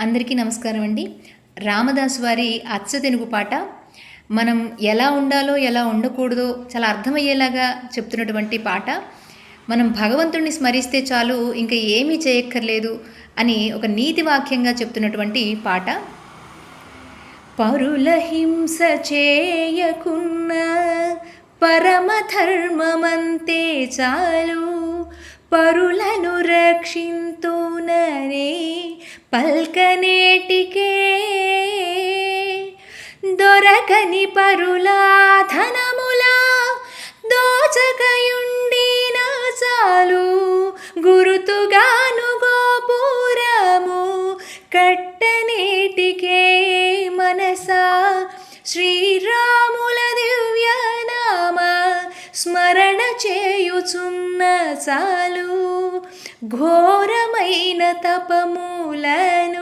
అందరికీ నమస్కారం అండి. రామదాస్ వారి అచ్చ తెలుగు పాట మనం ఎలా ఉండాలో ఎలా ఉండకూడదో చాలా అర్థమయ్యేలాగా చెప్తున్నటువంటి పాట. మనం భగవంతుణ్ణి స్మరిస్తే చాలు ఇంకా ఏమీ చేయక్కర్లేదు అని ఒక నీతి వాక్యంగా చెప్తున్నటువంటి పాట. పరుల హింస చేయకున్న పరమధర్మమంతే చాలు పరులను రక్షింతుననే పల్కనేటికే దొరకని పరులా ధనములా దోచకయుండిన చాలు గురుతుగాను గోపురము కట్టనేటికే మనసా శ్రీరాముల దివ్యనామ స్మరణ చేయుచున్న చాలు ఘోరమైన తపములను